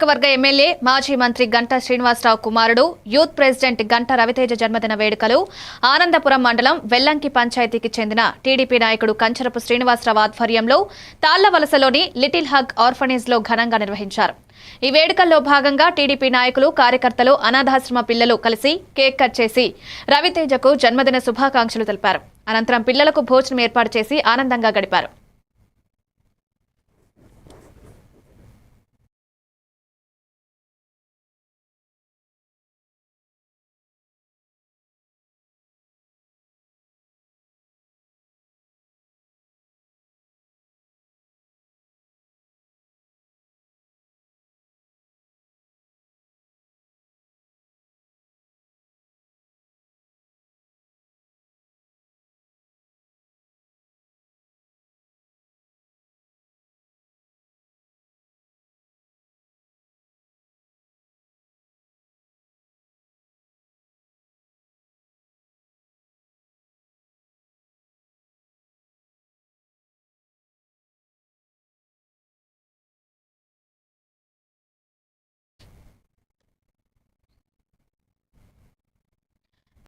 నియోజకవర్గ ఎమ్మెల్యే మాజీ మంత్రి గంటా శ్రీనివాసరావు కుమారుడు యూత్ ప్రెసిడెంట్ గంట రవితేజ జన్మదిన వేడుకలు ఆనందపురం మండలం వెల్లంకి పంచాయతీకి చెందిన టీడీపీ నాయకుడు కంచరపు శ్రీనివాసరావు ఆధ్వర్యంలో తాళ్ళవలసలోని లిటిల్ హగ్ ఆర్ఫనేజ్లో ఘనంగా నిర్వహించారు. ఈ వేడుకల్లో భాగంగా టీడీపీ నాయకులు కార్యకర్తలు అనాథాశ్రమ పిల్లలు కలిసి కేక్ కట్ చేసి రవితేజకు జన్మదిన శుభాకాంక్షలు తెలిపారు. అనంతరం పిల్లలకు భోజనం ఏర్పాటు చేసి ఆనందంగా గడిపారు.